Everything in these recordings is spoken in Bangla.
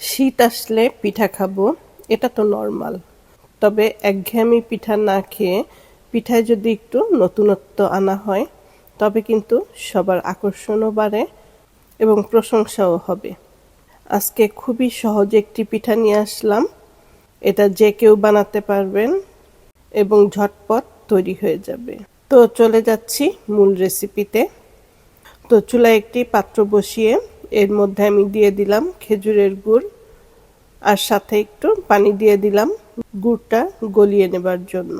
শীত আসলে পিঠা খাব, এটা তো নর্মাল তবে একঘেয়েমি পিঠা না খেয়ে পিঠায় যদি একটু নতুনত্ব আনা হয়, তবে কিন্তু সবার আকর্ষণও বাড়ে এবং প্রশংসাও হবে। আজকে খুবই সহজ একটি পিঠা নিয়ে আসলাম। এটা যে কেউ বানাতে পারবেন এবং ঝটপট তৈরি হয়ে যাবে। তো চলে যাচ্ছি মূল রেসিপিতে তো চুলায় একটি পাত্র বসিয়ে এর মধ্যে আমি দিয়ে দিলাম খেজুরের গুড় আর সাথে একটু পানি দিয়ে দিলাম গুড়টা গলিয়ে নেবার জন্য।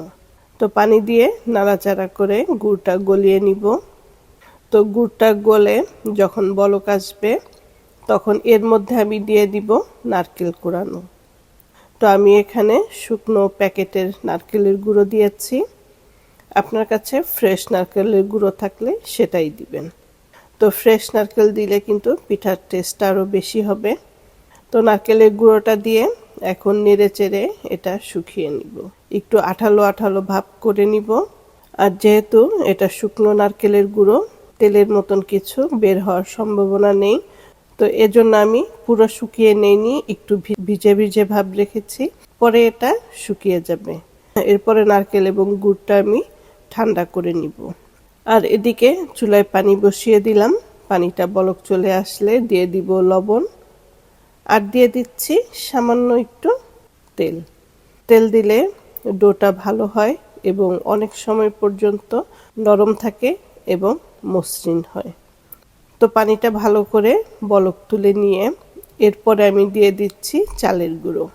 তো পানি দিয়ে নাড়াচাড়া করে গুড়টা গলিয়ে নিব। তো গুড়টা গলে যখন বলক আসবে, তখন এর মধ্যে আমি দিয়ে দিব নারকেল কুড়ানো। তো আমি এখানে শুকনো প্যাকেটের নারকেলের গুঁড়ো দিয়েছি। আপনার কাছে ফ্রেশ নারকেলের গুঁড়ো থাকলে সেটাই দিবেন। তো ফ্রেশ নারকেল দিলে কিন্তু পিঠার টেস্ট আরও বেশি হবে। তো নারকেলের গুঁড়োটা দিয়ে এখন নেড়ে চেড়ে এটা শুকিয়ে নিব। একটু আঠালো আঠালো ভাব করে নিব। আর যেহেতু এটা শুকনো নারকেলের গুঁড়ো, তেলের মতন কিছু বের হওয়ার সম্ভাবনা নেই। তো এজন্য আমি পুরো শুকিয়ে নেইনি, একটু ভিজে ভিজে ভাব রেখেছি। পরে এটা শুকিয়ে যাবে। এরপরে নারকেল এবং গুড়টা আমি ঠান্ডা করে নিব। আর এদিকে চুলায় পানি বসিয়ে দিলাম। পানিটা বলক চলে আসলে দিয়ে দিব লবণ। আর দিয়ে দিচ্ছি সামান্য একটু তেল। তেল দিলে ডোটা ভালো হয় এবং অনেক সময় পর্যন্ত নরম থাকে এবং মসৃণ হয়। তো পানিটা ভালো করে বলক তুলে নিয়ে এরপরে আমি দিয়ে দিচ্ছি চালের গুঁড়ো।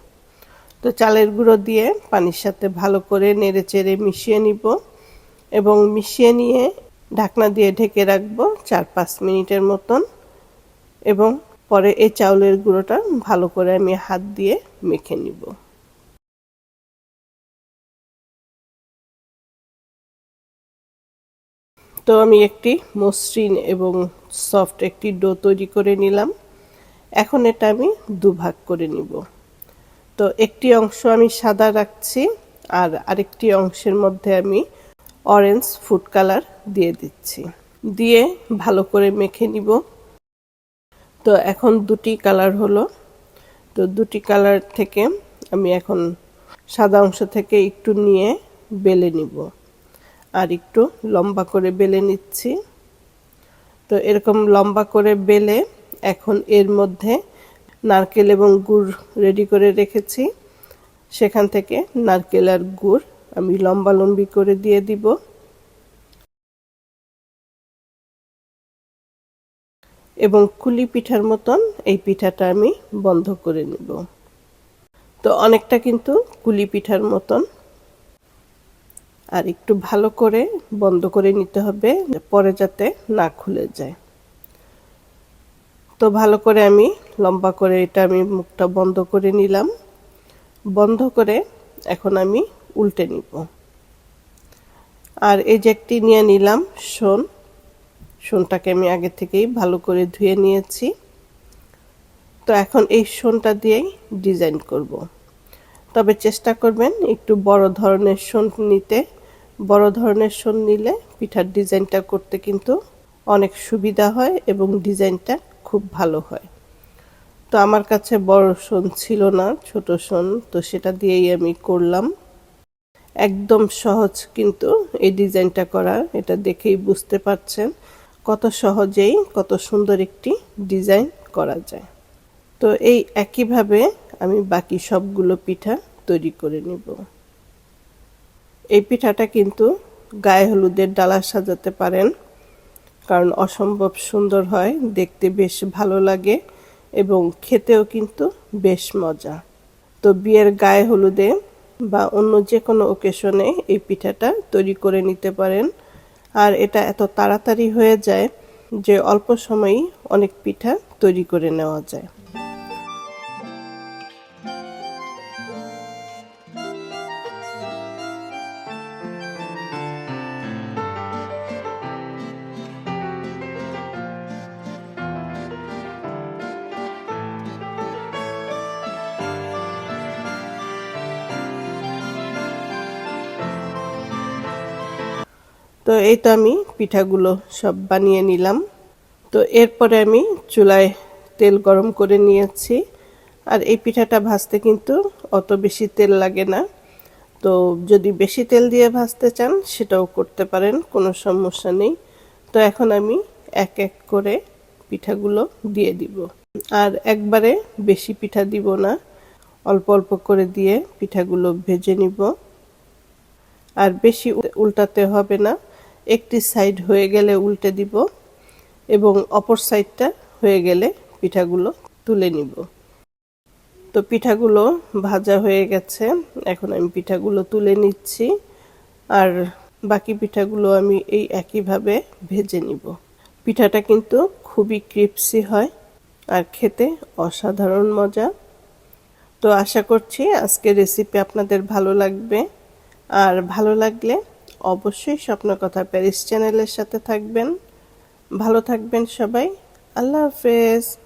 তো চালের গুঁড়ো দিয়ে পানির সাথে ভালো করে নেড়ে চেড়ে মিশিয়ে নিব এবং মিশিয়ে নিয়ে ঢাকনা দিয়ে ঢেকে রাখব চার পাঁচ মিনিটের মতন এবং পরে এই চাউলের গুঁড়োটা ভালো করে আমি হাত দিয়ে মেখে নিব। তো আমি একটি মসৃণ এবং সফট একটি ডো তৈরি করে নিলাম। এখন এটা আমি দুভাগ করে নিব। তো একটি অংশ আমি সাদা রাখছি আর আরেকটি অংশের মধ্যে আমি অরেঞ্জ ফুড কালার দিয়ে দিচ্ছি। দিয়ে ভালো করে মেখে নিব। তো এখন দুটি কালার হলো। তো দুটি কালার থেকে আমি এখন সাদা অংশ থেকে একটু নিয়ে বেলে নিব। আর একটু লম্বা করে বেলে নিচ্ছি। তো এরকম লম্বা করে বেলে এখন এর মধ্যে নারকেল এবং গুড় রেডি করে রেখেছি। সেখান থেকে নারকেল আর গুড় আমি লম্বা লম্বি করে দিয়ে দিব। এবং কুলি পিঠার মতন এই পিঠাটা আমি বন্ধ করে নিব। তো অনেকটা কিন্তু কুলি পিঠার মতন। আর একটু ভালো করে বন্ধ করে নিতে হবে পরে যাতে না খুলে যায়। তো ভালো করে আমি লম্বা করে এটা আমি মুখটা বন্ধ করে নিলাম। বন্ধ করে এখন আমি উল্টে নিব। আর এই যে একটি নিয়ে নিলাম শোন শোনটাকে আমি আগে থেকেই ভালো করে ধুয়ে নিয়েছি। তো এখন এই শোনটা দিয়েই ডিজাইন করব। তবে চেষ্টা করবেন একটু বড় ধরনের শোন নিতে। বড় ধরনের শোন নিলে পিঠার ডিজাইনটা করতে কিন্তু অনেক সুবিধা হয় এবং ডিজাইনটা খুব ভালো হয়। তো আমার কাছে বড় শোন ছিল না, ছোট শোন, তো সেটা দিয়েই আমি করলাম। একদম সহজ কিন্তু এই ডিজাইনটা করা, এটা দেখেই বুঝতে পারছেন। কত সহজেই, কত সুন্দর একটি ডিজাইন করা যায়। তো এই একইভাবে আমি বাকি সবগুলো পিঠা তৈরি করে নিব। এই পিঠাটা কিন্তু গায়ে হলুদের ডালা সাজাতে পারেন, কারণ অসম্ভব সুন্দর হয়, দেখতে বেশ ভালো লাগে এবং খেতেও কিন্তু বেশ মজা। তো বিয়ের গায়ে হলুদে বা অন্য যে কোনো ওকেশনে এই পিঠাটা তৈরি করে নিতে পারেন। আর এটা এত তাড়াতাড়ি হয়ে যায় যে অল্প সময়ই অনেক পিঠা তৈরি করে নেওয়া যায়। তো এই তো আমি পিঠাগুলো সব বানিয়ে নিলাম। তো এরপরে আমি চুলায় তেল গরম করে নিয়েছি। আর এই পিঠাটা ভাজতে কিন্তু অত বেশি তেল লাগে না। তো যদি বেশি তেল দিয়ে ভাজতে চান, সেটাও করতে পারেন, কোনো সমস্যা নেই। তো এখন আমি এক এক করে পিঠাগুলো দিয়ে দিব। আর একবারে বেশি পিঠা দিব না, অল্প অল্প করে দিয়ে পিঠাগুলো ভেজে নিব। আর বেশি উল্টাতে হবে না। একটি সাইড হয়ে গেলে উল্টে দিব এবং অপর সাইডটা হয়ে গেলে পিঠাগুলো তুলে নিব। তো পিঠাগুলো ভাজা হয়ে গেছে। এখন আমি পিঠাগুলো তুলে নিচ্ছি আর বাকি পিঠাগুলো আমি এই একইভাবে ভেজে নিব। পিঠাটা কিন্তু খুবই ক্রিপসি হয় আর খেতে অসাধারণ মজা। তো আশা করছি আজকের রেসিপি আপনাদের ভালো লাগবে। আর ভালো লাগলে অবশ্যই স্বপ্ন কথা প্যারিস চ্যানেলের সাথে থাকবেন। ভালো থাকবেন সবাই। আল্লাহ হাফেজ।